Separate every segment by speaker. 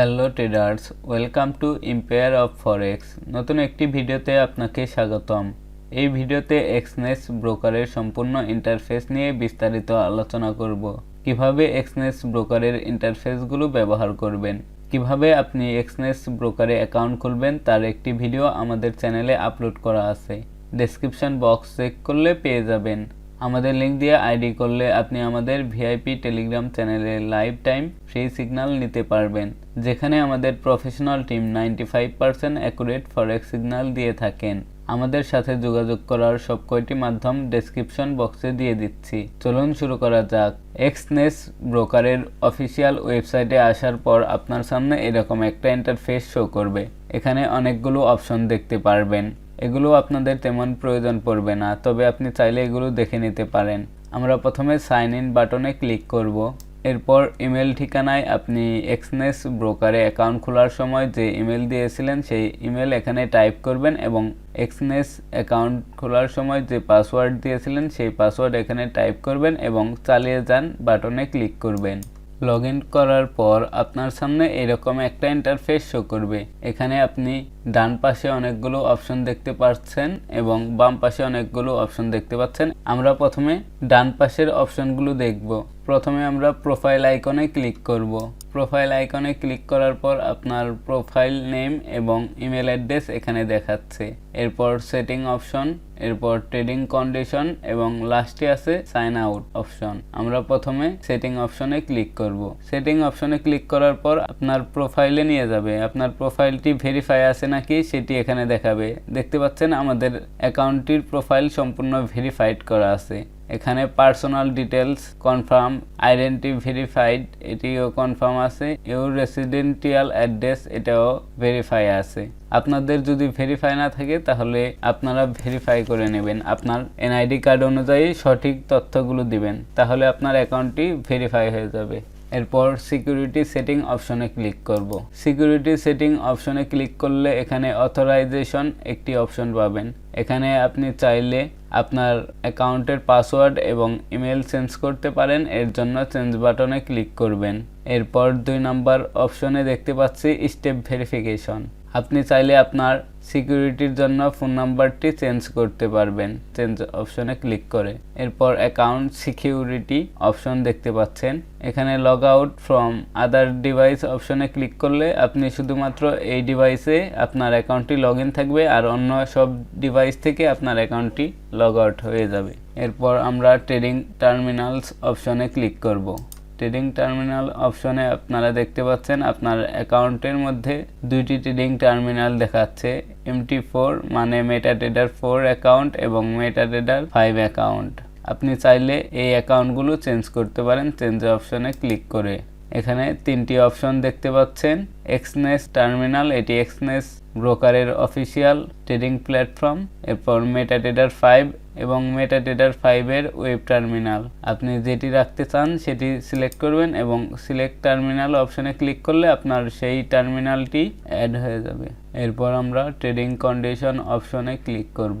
Speaker 1: Hello traders welcome to empire of forex নতুন একটি ভিডিওতে আপনাকে স্বাগতম। এই ভিডিওতে এক্সনেস ব্রোকারের সম্পূর্ণ ইন্টারফেস নিয়ে বিস্তারিত আলোচনা করব। কীভাবে এক্সনেস ব্রোকারের ইন্টারফেসগুলো ব্যবহার করবেন? কীভাবে আপনি এক্সনেস ব্রোকারে অ্যাকাউন্ট খুলবেন? তার একটি ভিডিও আমাদের চ্যানেলে আপলোড করা আছে। ডেসক্রিপশন বক্স চেক করলে পেয়ে যাবেন। আমাদের লিঙ্ক দিয়ে আইডি করলে আপনি আমাদের ভিআইপি টেলিগ্রাম চ্যানেলে লাইভ টাইম ফ্রি সিগন্যাল নিতে পারবেন, যেখানে আমাদের professional team ninety five percent accurate forex signal দিয়ে থাকেন। আমাদের সাথে যোগাযোগ করার সব কয়টি মাধ্যম ডেসক্রিপশন বক্সে দিয়ে দিচ্ছি। চলুন শুরু করা যাক। এক্সনেস ব্রোকারের অফিসিয়াল ওয়েবসাইটে আসার পর আপনার সামনে এরকম একটা ইন্টারফেস শো করবে। এখানে অনেকগুলো অপশন দেখতে পারবেন। এগুলো আপনাদের তেমন প্রয়োজন পড়বে না, তবে আপনি চাইলে এগুলো দেখে নিতে পারেন। আমরা প্রথমে সাইন ইন বাটনে ক্লিক করব। এরপর ইমেল ঠিকানায় আপনি এক্সনেস ব্রোকারে অ্যাকাউন্ট খোলার সময় যে ইমেল দিয়েছিলেন সেই ইমেল এখানে টাইপ করবেন এবং এক্সনেস অ্যাকাউন্ট খোলার সময় যে পাসওয়ার্ড দিয়েছিলেন সেই পাসওয়ার্ড এখানে টাইপ করবেন এবং চালিয়ে যান বাটনে ক্লিক করবেন। লগ ইন করার পর আপনার সামনে এরকম একটা ইন্টারফেস শো করবে। এখানে আপনি ডান পাশে অনেকগুলো অপশন দেখতে পাচ্ছেন এবং বাম পাশে অনেকগুলো অপশন দেখতে পাচ্ছেন। আমরা প্রথমে ডান পাশের অপশনগুলো দেখব। প্রথমে আমরা প্রোফাইল আইকনে ক্লিক করব। প্রোফাইল আইকনে ক্লিক করার পর আপনার প্রোফাইল নেম এবং ইমেল অ্যাড্রেস এখানে দেখাচ্ছে। এরপর সেটিং অপশন এরপর ট্রেডিং কন্ডিশন এবং লাস্টে আছে সাইন আউট অপশন আমরা প্রথমে সেটিং অপশনে ক্লিক করব। সেটিং অপশনে ক্লিক করার পর আপনার প্রোফাইলে নিয়ে যাবে। আপনার প্রোফাইলটি ভেরিফাই আছে নাকি সেটি এখানে দেখাবে। দেখতে পাচ্ছেন আমাদের অ্যাকাউন্টটির প্রোফাইল সম্পূর্ণ ভেরিফাইড করা আছে। এখানে personal details confirm identity verified এটিও কনফার্ম আছে। ইউর রেসিডেন্টিয়াল অ্যাড্রেস এটাও ভেরিফাই আছে। আপনাদের যদি ভেরিফাই না থাকে, তাহলে আপনারা ভেরিফাই করে নেবেন। আপনার এনআইডি কার্ড অনুযায়ী সঠিক তথ্যগুলো দিবেন। তাহলে আপনার অ্যাকাউন্টটি ভেরিফাই হয়ে যাবে। এরপর সিকিউরিটি সেটিং অপশনে ক্লিক করব। সিকিউরিটি সেটিং অপশনে ক্লিক করলে এখানে অথরাইজেশন একটি অপশন পাবেন। এখানে আপনি চাইলে আপনার অ্যাকাউন্টের পাসওয়ার্ড এবং ইমেল চেঞ্জ করতে পারেন, এর জন্য চেঞ্জ বাটনে ক্লিক করবেন। এরপর দুই নম্বর অপশনে দেখতে পাচ্ছি স্টেপ ভেরিফিকেশন। আপনি চাইলে আপনার সিকিউরিটির জন্য ফোন নাম্বারটি চেঞ্জ করতে পারবেন। চেঞ্জ অপশনে ক্লিক করে। এরপর অ্যাকাউন্ট সিকিউরিটি অপশন দেখতে পাচ্ছেন। এখানে log out from other device অপশনে ক্লিক করলে আপনি শুধুমাত্র এই ডিভাইসে আপনার অ্যাকাউন্টটি লগ থাকবে আর অন্য সব ডিভাইস থেকে আপনার অ্যাকাউন্টটি লগ আউট হয়ে যাবে। এরপর আমরা ট্রেডিং টার্মিনালস অপশনে ক্লিক করব। ট্রেডিং টার্মিনাল অপশনে আপনারা দেখতে পাচ্ছেন আপনার অ্যাকাউন্টের মধ্যে দুইটি ট্রেডিং টার্মিনাল দেখাচ্ছে এমটি ফোর মানে মেটা ট্রেডার ফোর অ্যাকাউন্ট এবং মেটা ট্রেডার ফাইভ অ্যাকাউন্ট আপনি চাইলে এই অ্যাকাউন্টগুলো চেঞ্জ করতে পারেন চেঞ্জ অপশনে ক্লিক করে। এখানে তিনটি অপশন দেখতে পাচ্ছেন, এক্সনেস টার্মিনাল, এটি এক্সনেস ব্রোকারের অফিসিয়াল ট্রেডিং প্ল্যাটফর্ম, এরপর মেটাটেডার ফাইভ এবং মেটা মেটাটেডার ফাইভের ওয়েব টার্মিনাল। আপনি যেটি রাখতে চান সেটি সিলেক্ট করবেন এবং সিলেক্ট টার্মিনাল অপশনে ক্লিক করলে আপনার সেই টার্মিনালটি অ্যাড হয়ে যাবে। এরপর আমরা ট্রেডিং কন্ডিশন অপশনে ক্লিক করব।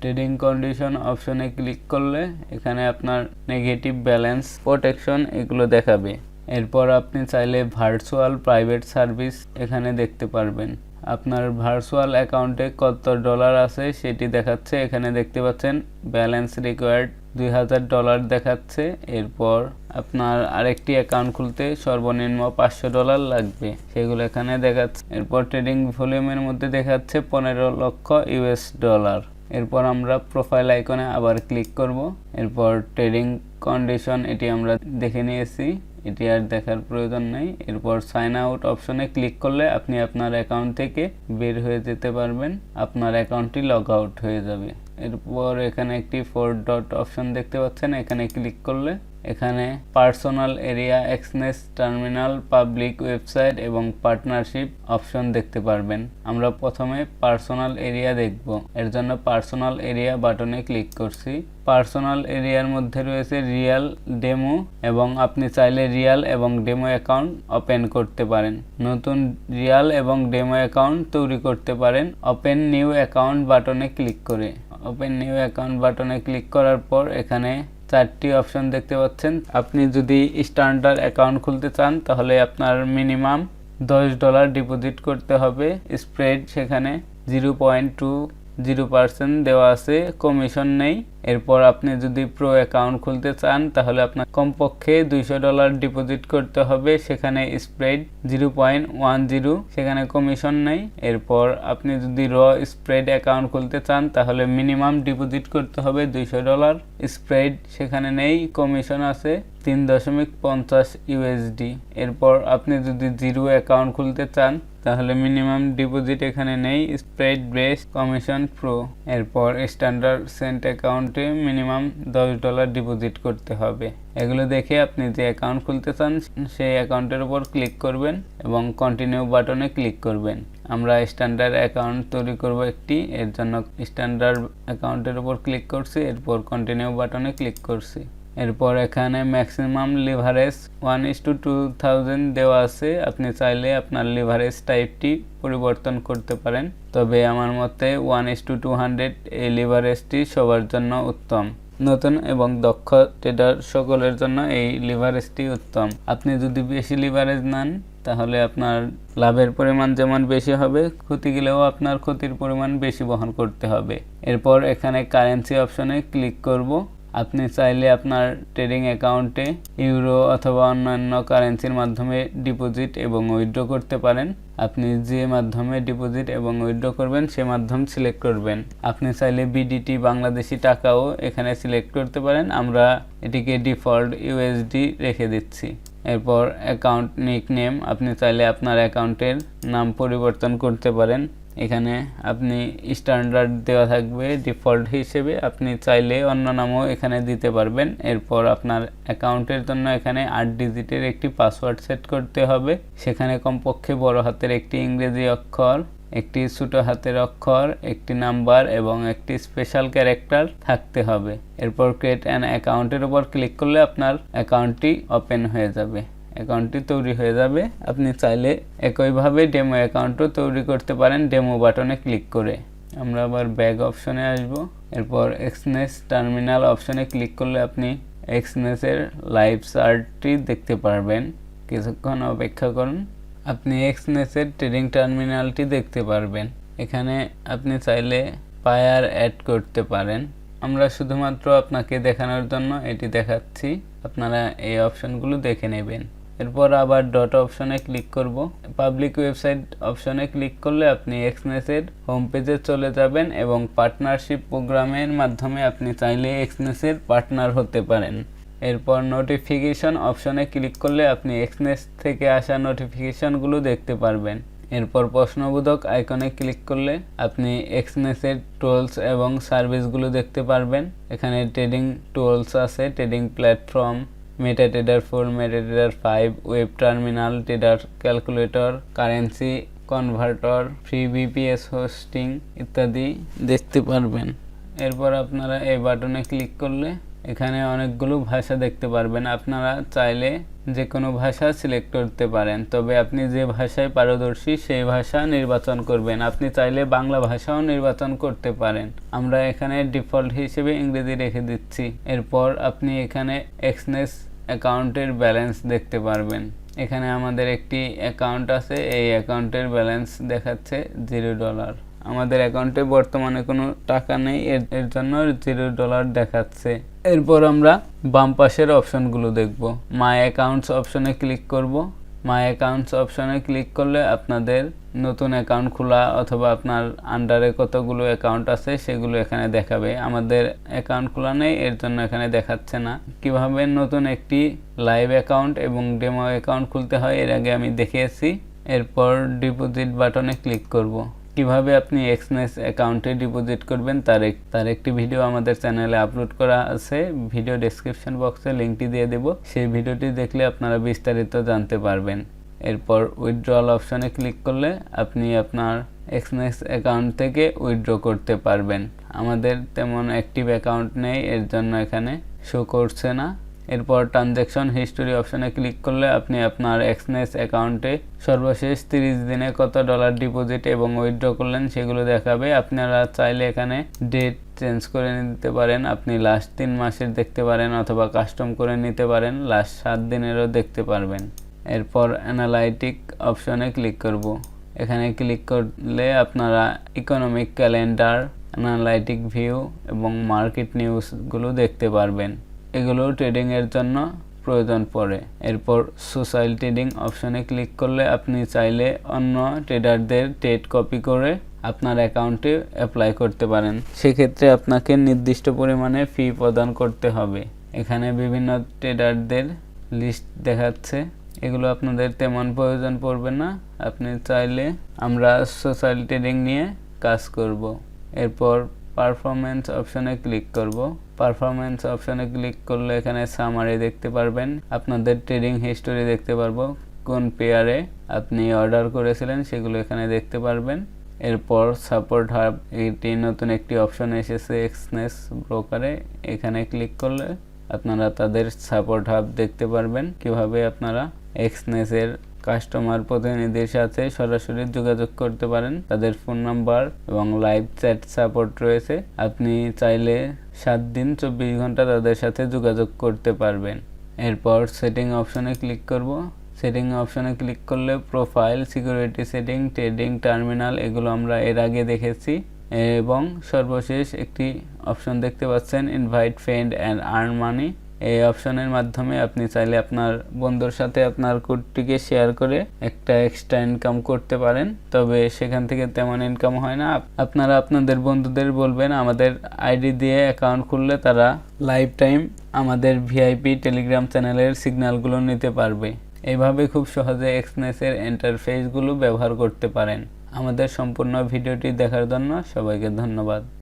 Speaker 1: ট্রেডিং কন্ডিশন অপশনে ক্লিক করলে এখানে আপনার নেগেটিভ ব্যালেন্স, প্রোটেকশন এগুলো দেখাবে। এরপর আপনি চাইলে ভার্চুয়াল প্রাইভেট সার্ভিস এখানে দেখতে পারবেন। আপনার ভার্চুয়াল অ্যাকাউন্টে কত ডলার আছে সেটি দেখাচ্ছে। এখানে দেখতে পাচ্ছেন ব্যালেন্স রিকোয়ার্ড দুই হাজার ডলার দেখাচ্ছে। এরপর আপনার আরেকটি অ্যাকাউন্ট খুলতে সর্বনিম্ন পাঁচশো ডলার লাগবে। সেগুলো এখানে দেখাচ্ছে। এরপর ট্রেডিং ভলিউমের মধ্যে দেখাচ্ছে পনেরো লক্ষ ইউএস ডলার এরপর আমরা প্রোফাইল আইকনে আবার ক্লিক করব। এরপর ট্রেডিং কন্ডিশন এটি আমরা দেখে নিয়েছি। এটি আর দেখার প্রয়োজন নেই। এরপর সাইন আউট অপশনে ক্লিক করলে আপনি আপনার অ্যাকাউন্ট থেকে বের হয়ে যেতে পারবেন। আপনার অ্যাকাউন্টটি লগ আউট হয়ে যাবে। এরপর এখানে একটি ফোর ডট অপশন দেখতে পাচ্ছেন। এখানে ক্লিক করলে এখানে personal area Exness terminal public website এবং পার্টনারশিপ অপশন দেখতে পারবেন। আমরা প্রথমে পার্সোনাল এরিয়া দেখব। এর জন্য পার্সোনাল এরিয়া বাটনে ক্লিক করছি। পার্সোনাল এরিয়ার মধ্যে রয়েছে রিয়াল ডেমো এবং আপনি চাইলে রিয়াল এবং ডেমো অ্যাকাউন্ট ওপেন করতে পারেন। নতুন রিয়াল এবং ডেমো অ্যাকাউন্ট তৈরি করতে পারেন। ওপেন নিউ অ্যাকাউন্ট বাটনে ক্লিক করে। ওপেন নিউ অ্যাকাউন্ট বাটনে ক্লিক করার পর এখানে চারটি অপশন দেখতে পাচ্ছেন। আপনি যদি স্ট্যান্ডার্ড অ্যাকাউন্ট খুলতে চান, তাহলে আপনার মিনিমাম দশ ডলার ডিপোজিট করতে হবে। স্প্রেড সেখানে zero point two zero percent দেওয়া আছে। কমিশন নেই। এরপর আপনি যদি প্রো অ্যাকাউন্ট খুলতে চান, তাহলে আপনার কমপক্ষে দুইশো ডলার ডিপোজিট করতে হবে। সেখানে spread zero point one zero সেখানে কমিশন নেই। এরপর আপনি যদি র স্প্রেড অ্যাকাউন্ট খুলতে চান, তাহলে মিনিমাম ডিপোজিট করতে হবে দুইশো ডলার স্প্রেড সেখানে নেই কমিশন আছে তিন দশমিক পঞ্চাশ ইউএসডি এরপর আপনি যদি জিরো অ্যাকাউন্ট খুলতে চান, তাহলে মিনিমাম ডিপোজিট এখানে নেই স্প্রেড বেস কমিশন প্রো এরপর স্ট্যান্ডার্ড সেন্ট অ্যাকাউন্টে মিনিমাম দশ ডলার ডিপোজিট করতে হবে। এগুলো দেখে আপনি যে অ্যাকাউন্ট খুলতে চান, সেই অ্যাকাউন্টের উপর ক্লিক করবেন এবং কন্টিনিউ বাটনে ক্লিক করবেন। আমরা স্ট্যান্ডার্ড অ্যাকাউন্ট তৈরি করব একটি, এর জন্য স্ট্যান্ডার্ড অ্যাকাউন্টের উপর ক্লিক করছি, এরপর কন্টিনিউ বাটনে ক্লিক করছি। এরপর এখানে maximum leverage one is to two thousand দেওয়া আছে। আপনি চাইলে আপনার লিভারেজ টাইপটি পরিবর্তন করতে পারেন। তবে আমার মতে one is to two hundred এই লিভারেজটি সবার জন্য উত্তম। নতুন এবং দক্ষ ট্রেডার সকলের জন্য এই লিভারেজটি উত্তম। আপনি যদি বেশি লিভারেজ নেন, তাহলে আপনার লাভের পরিমাণ যেমন বেশি হবে, ক্ষতি গেলেও আপনার ক্ষতির পরিমাণ বেশি বহন করতে হবে। এরপর এখানে কারেন্সি অপশনে ক্লিক করব। আপনি চাইলে আপনার ট্রেডিং অ্যাকাউন্টে ইউরো অথবা অন্যান্য কারেন্সির মাধ্যমে ডিপোজিট এবং উইথড্র করতে পারেন। আপনি যে মাধ্যমে ডিপোজিট এবং উইথড্র করবেন, সে মাধ্যম সিলেক্ট করবেন। আপনি চাইলে বিডিটি বাংলাদেশি টাকাও এখানে সিলেক্ট করতে পারেন। আমরা এটিকে ডিফল্ট ইউএসডি রেখে দিচ্ছি। এরপর অ্যাকাউন্ট নিক নেম আপনি চাইলে আপনার অ্যাকাউন্টের নাম পরিবর্তন করতে পারেন। এখানে আপনি স্ট্যান্ডার্ড দেওয়া থাকবে ডিফল্ট হিসেবে। আপনি চাইলে অন্য নামও এখানে দিতে পারবেন। এরপর আপনার অ্যাকাউন্টের জন্য এখানে আট ডিজিটের একটি পাসওয়ার্ড সেট করতে হবে। সেখানে কমপক্ষে বড় হাতের একটি ইংরেজি অক্ষর, একটি ছোটো হাতের অক্ষর, একটি নাম্বার এবং একটি স্পেশাল ক্যারেক্টার থাকতে হবে। এরপর ক্রিয়েট অ্যান অ্যাকাউন্টের উপর ক্লিক করলে আপনার অ্যাকাউন্টটি ওপেন হয়ে যাবে। অ্যাকাউন্টটি তৈরি হয়ে যাবে। আপনি চাইলে একইভাবে ডেমো অ্যাকাউন্টও তৈরি করতে পারেন ডেমো বাটনে ক্লিক করে। আমরা আবার ব্যাগ অপশনে আসব। এরপর এক্সনেস টার্মিনাল অপশনে ক্লিক করলে আপনি এক্সনেসের লাইভ চার্টটি দেখতে পারবেন। কিছুক্ষণ অপেক্ষা করুন। আপনি এক্সনেসের ট্রেডিং টার্মিনালটি দেখতে পারবেন। এখানে আপনি চাইলে পায়ার অ্যাড করতে পারেন। আমরা শুধুমাত্র আপনাকে দেখানোর জন্য এটি দেখাচ্ছি। আপনারা এই অপশনগুলো দেখে নেবেন। এরপর আবার ডট অপশনে ক্লিক করব। পাবলিক ওয়েবসাইট অপশনে ক্লিক করলে আপনি এক্সনেসের হোম পেজে চলে যাবেন এবং পার্টনারশিপ প্রোগ্রামের মাধ্যমে আপনি চাইলে এক্সনেসের পার্টনার হতে পারেন। এরপর নোটিফিকেশন অপশনে ক্লিক করলে আপনি এক্সনেস থেকে আসা নোটিফিকেশনগুলো দেখতে পারবেন। এরপর প্রশ্নবোধক আইকনে ক্লিক করলে আপনি এক্সনেসের টুলস এবং সার্ভিসগুলো দেখতে পারবেন। এখানে ট্রেডিং টুলস আছে trading platform MetaTrader four MetaTrader five web terminal trader calculator currency converter free VPS hosting ইত্যাদি দেখতে পারবেন। এরপর আপনারা এই বাটনে ক্লিক করলে এখানে অনেকগুলো ভাষা দেখতে পারবেন। আপনারা চাইলে যে কোনো ভাষা সিলেক্ট করতে পারেন। তবে আপনি যে ভাষায় পারদর্শী সেই ভাষা নির্বাচন করবেন। আপনি চাইলে বাংলা ভাষাও নির্বাচন করতে পারেন। আমরা এখানে ডিফল্ট হিসেবে ইংরেজি রেখে দিচ্ছি। এরপর আপনি এখানে এক্সনেস অ্যাকাউন্টের ব্যালেন্স দেখতে পারবেন। এখানে আমাদের একটি অ্যাকাউন্ট আছে, এই অ্যাকাউন্টের ব্যালেন্স দেখাচ্ছে জিরো ডলার। আমাদের অ্যাকাউন্টে বর্তমানে কোনো টাকা নেই, এর এর জন্য জিরো ডলার দেখাচ্ছে। এরপর আমরা বাম পাশের অপশনগুলো দেখব। মাই অ্যাকাউন্টস অপশনে ক্লিক করব। মাই অ্যাকাউন্টস অপশনে ক্লিক করলে আপনাদের নতুন অ্যাকাউন্ট খোলা অথবা আপনার আন্ডারে কতগুলো অ্যাকাউন্ট আছে সেগুলো এখানে দেখাবে। আমাদের অ্যাকাউন্ট খোলা নেই, এর জন্য এখানে দেখাচ্ছে না। কীভাবে নতুন একটি লাইভ অ্যাকাউন্ট এবং ডেমো অ্যাকাউন্ট খুলতে হয়, এর আগে আমি দেখিয়েছি। এরপর ডিপোজিট বাটনে ক্লিক করব। কীভাবে আপনি এক্সনেস অ্যাকাউন্টে ডিপোজিট করবেন, তার এক তার একটি ভিডিও আমাদের চ্যানেলে আপলোড করা আছে। ভিডিও ডেসক্রিপশন বক্সে লিঙ্কটি দিয়ে দেব। সেই ভিডিওটি দেখলে আপনারা বিস্তারিত জানতে পারবেন। এরপর উইথড্রল অপশনে ক্লিক করলে আপনি আপনার এক্সনেস অ্যাকাউন্ট থেকে উইথড্র করতে পারবেন। আমাদের তেমন অ্যাক্টিভ অ্যাকাউন্ট নেই, এর জন্য এখানে শো করছে না। এরপর ট্রানজ্যাকশন হিস্টোরি অপশনে ক্লিক করলে আপনি আপনার এক্সনেস অ্যাকাউন্টে সর্বশেষ তিরিশ দিনে কত ডলার ডিপোজিট এবং উইথড্র করলেন সেগুলো দেখাবে। আপনারা চাইলে এখানে ডেট চেঞ্জ করে নিতে পারেন। আপনি লাস্ট তিন মাসের দেখতে পারেন অথবা কাস্টম করে নিতে পারেন। লাস্ট সাত দিনেরও দেখতে পারবেন। এরপর অ্যানালাইটিক অপশনে ক্লিক করব। এখানে ক্লিক করলে আপনারা ইকোনমিক ক্যালেন্ডার অ্যানালাইটিক ভিউ এবং মার্কেট নিউজগুলো দেখতে পারবেন। এগুলো ট্রেডিংয়ের জন্য প্রয়োজন পড়ে। এরপর সোশ্যাল ট্রেডিং অপশনে ক্লিক করলে আপনি চাইলে অন্য ট্রেডারদের ট্রেড কপি করে আপনার অ্যাকাউন্টে অ্যাপ্লাই করতে পারেন। সেক্ষেত্রে আপনাকে নির্দিষ্ট পরিমাণে ফি প্রদান করতে হবে। এখানে বিভিন্ন ট্রেডারদের লিস্ট দেখাচ্ছে। এগুলো আপনাদের তেমন প্রয়োজন পড়বে না। আপনি চাইলে আমরা সোশ্যাল ট্রেডিং নিয়ে কাজ করব। এরপর পারফরমেন্স অপশনে ক্লিক করব। পারফরমেন্স অপশনে ক্লিক করলে এখানে সামারি দেখতে পারবেন। আপনাদের ট্রেডিং হিস্টোরি দেখতে পারব। কোন পেয়ারে আপনি অর্ডার করেছিলেন সেগুলো এখানে দেখতে পারবেন। এরপর সাপোর্ট হাব এটি নতুন একটি অপশন এসেছে এক্সনেস ব্রোকারে এখানে ক্লিক করলে আপনারা তাদের সাপোর্ট হাব দেখতে পারবেন। কীভাবে আপনারা এক্সনেসের কাস্টমার প্রতিনিধির সাথে সরাসরি যোগাযোগ করতে পারেন। তাদের ফোন নাম্বার এবং লাইভ চ্যাট সাপোর্ট রয়েছে। আপনি চাইলে সাত দিন চব্বিশ ঘণ্টা তাদের সাথে যোগাযোগ করতে পারবেন। এরপর সেটিং অপশনে ক্লিক করব। সেটিং অপশনে ক্লিক করলে profile, security setting, trading, terminal এগুলো আমরা এর আগে দেখেছি। এবং সর্বশেষ একটি অপশন দেখতে পাচ্ছেন, invite friend and earn money. এই অপশনের মাধ্যমে আপনি চাইলে আপনার বন্ধুর সাথে আপনার কোডটিকে শেয়ার করে একটা এক্সট্রা ইনকাম করতে পারেন। তবে সেখান থেকে তেমন ইনকাম হয় না। আপনারা আপনাদের বন্ধুদের বলবেন, আমাদের আইডি দিয়ে অ্যাকাউন্ট খুললে তারা লাইফ টাইম আমাদের ভিআইপি টেলিগ্রাম চ্যানেলের সিগন্যালগুলো নিতে পারবে। এইভাবে খুব সহজে এক্সনেসের ইন্টারফেসগুলো ব্যবহার করতে পারেন। আমাদের সম্পূর্ণ ভিডিওটি দেখার জন্য সবাইকে ধন্যবাদ।